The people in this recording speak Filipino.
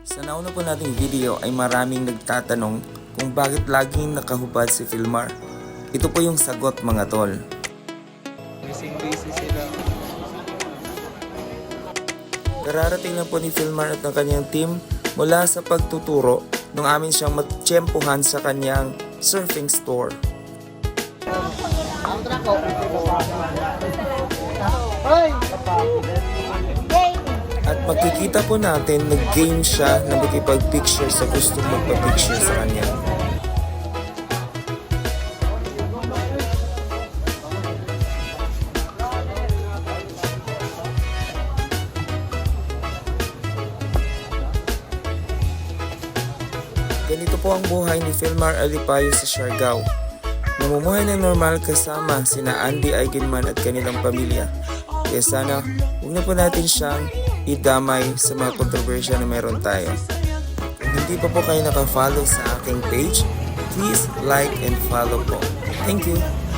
Sa nauna po nating video ay maraming nagtatanong kung bakit laging nakahubad si Filmar. Ito po yung sagot mga tol. Busy-busy sila. Kararating lang po ni Filmar at ng kanyang team mula sa pagtuturo nung amin siyang matsyempohan sa kanyang surfing store. At magkikita po natin nag-game siya na makipag-picture sa gustong magpa-picture sa kanya. Ganito po ang buhay ni Filmar Alipayo sa Siargao. Namumuhay ng normal kasama sina Andy Eigenman at kanilang pamilya. Kaya sana huwag na po natin siyang idamay sa mga kontrobersya na meron tayo. Kung hindi pa po kayo nakafollow sa aking page, please like and follow po. Thank you!